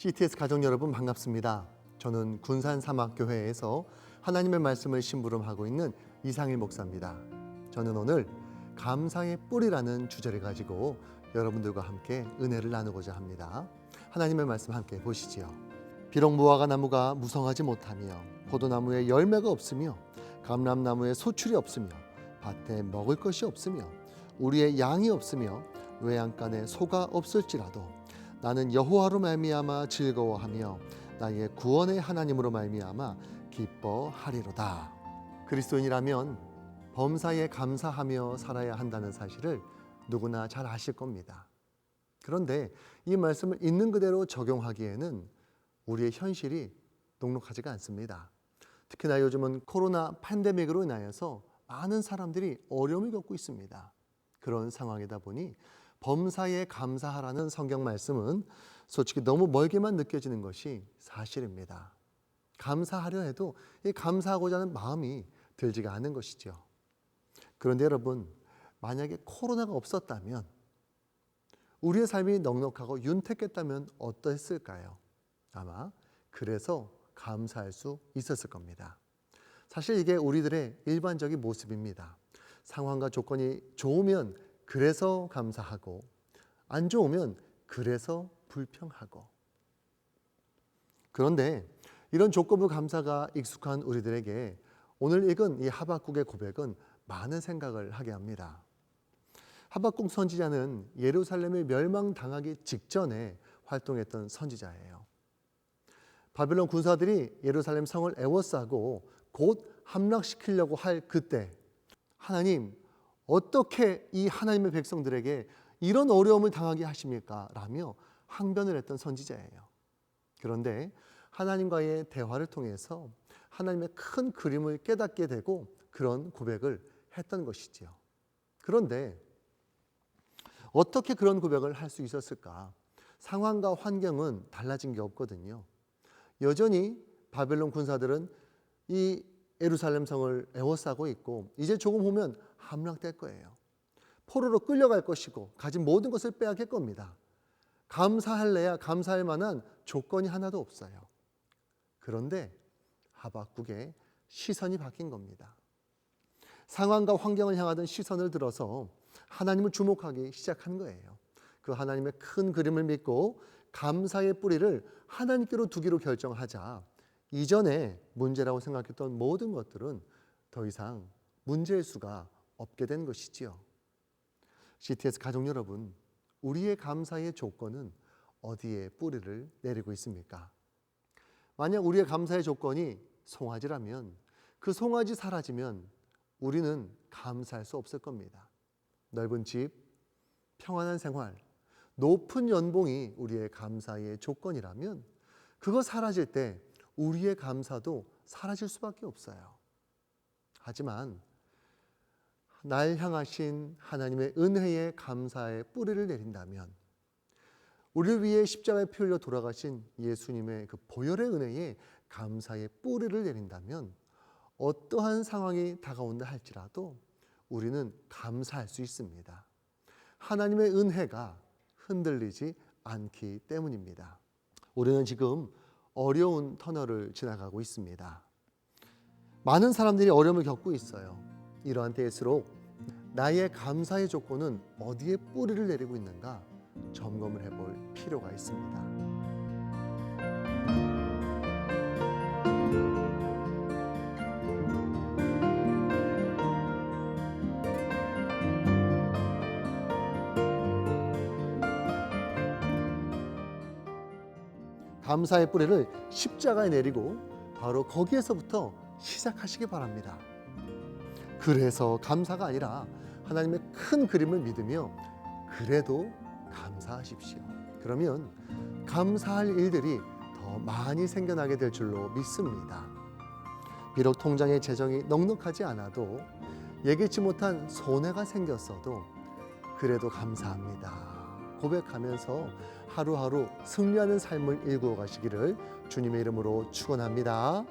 CTS 가족 여러분 반갑습니다. 저는 군산 사막교회에서 하나님의 말씀을 심부름하고 있는 이상일 목사입니다. 저는 오늘 감사의 뿌리라는 주제를 가지고 여러분들과 함께 은혜를 나누고자 합니다. 하나님의 말씀 함께 보시지요. 비록 무화과 나무가 무성하지 못하며 포도나무에 열매가 없으며 감람나무에 소출이 없으며 밭에 먹을 것이 없으며 우리의 양이 없으며 외양간에 소가 없을지라도 나는 여호와로 말미암아 즐거워하며 나의 구원의 하나님으로 말미암아 기뻐하리로다. 그리스도인이라면 범사에 감사하며 살아야 한다는 사실을 누구나 잘 아실 겁니다. 그런데 이 말씀을 있는 그대로 적용하기에는 우리의 현실이 녹록하지가 않습니다. 특히나 요즘은 코로나 팬데믹으로 인하여서 많은 사람들이 어려움을 겪고 있습니다. 그런 상황이다 보니 범사에 감사하라는 성경 말씀은 솔직히 너무 멀게만 느껴지는 것이 사실입니다. 감사하려 해도 이 감사하고자 하는 마음이 들지가 않은 것이죠. 그런데 여러분, 만약에 코로나가 없었다면 우리의 삶이 넉넉하고 윤택했다면 어떠했을까요? 아마 그래서 감사할 수 있었을 겁니다. 사실 이게 우리들의 일반적인 모습입니다. 상황과 조건이 좋으면 그래서 감사하고 안 좋으면 그래서 불평하고 그런데 이런 조건부 감사가 익숙한 우리들에게 오늘 읽은 이 하박국의 고백은 많은 생각을 하게 합니다. 하박국 선지자는 예루살렘이 멸망당하기 직전에 활동했던 선지자예요. 바벨론 군사들이 예루살렘 성을 애워싸고 곧 함락시키려고 할 그때 하나님 어떻게 이 하나님의 백성들에게 이런 어려움을 당하게 하십니까? 라며 항변을 했던 선지자예요. 그런데 하나님과의 대화를 통해서 하나님의 큰 그림을 깨닫게 되고 그런 고백을 했던 것이지요. 그런데 어떻게 그런 고백을 할 수 있었을까? 상황과 환경은 달라진 게 없거든요. 여전히 바벨론 군사들은 이 예루살렘 성을 에워싸고 있고 이제 조금 후면 함락될 거예요. 포로로 끌려갈 것이고 가진 모든 것을 빼앗길 겁니다. 감사할래야 감사할 만한 조건이 하나도 없어요. 그런데 하박국의 시선이 바뀐 겁니다. 상황과 환경을 향하던 시선을 들어서 하나님을 주목하기 시작한 거예요. 그 하나님의 큰 그림을 믿고 감사의 뿌리를 하나님께로 두기로 결정하자 이전에 문제라고 생각했던 모든 것들은 더 이상 문제일 수가 없게 된 것이지요. CTS 가족 여러분, 우리의 감사의 조건은 어디에 뿌리를 내리고 있습니까? 만약 우리의 감사의 조건이 송아지라면 그 송아지 사라지면 우리는 감사할 수 없을 겁니다. 넓은 집, 평안한 생활, 높은 연봉이 우리의 감사의 조건이라면 그거 사라질 때 우리의 감사도 사라질 수밖에 없어요. 하지만 날 향하신 하나님의 은혜의 감사의 뿌리를 내린다면 우리를 위해 십자가에 피 흘려 돌아가신 예수님의 그 보혈의 은혜에 감사의 뿌리를 내린다면 어떠한 상황이 다가온다 할지라도 우리는 감사할 수 있습니다. 하나님의 은혜가 흔들리지 않기 때문입니다. 우리는 지금 어려운 터널을 지나가고 있습니다. 많은 사람들이 어려움을 겪고 있어요. 이러한 때일수록 나의 감사의 조건은 어디에 뿌리를 내리고 있는가 점검을 해볼 필요가 있습니다. 감사의 뿌리를 십자가에 내리고 바로 거기에서부터 시작하시기 바랍니다. 그래서 감사가 아니라 하나님의 큰 그림을 믿으며 그래도 감사하십시오. 그러면 감사할 일들이 더 많이 생겨나게 될 줄로 믿습니다. 비록 통장의 재정이 넉넉하지 않아도 예기치 못한 손해가 생겼어도 그래도 감사합니다. 고백하면서 하루하루 승리하는 삶을 일구어 가시기를 주님의 이름으로 축원합니다.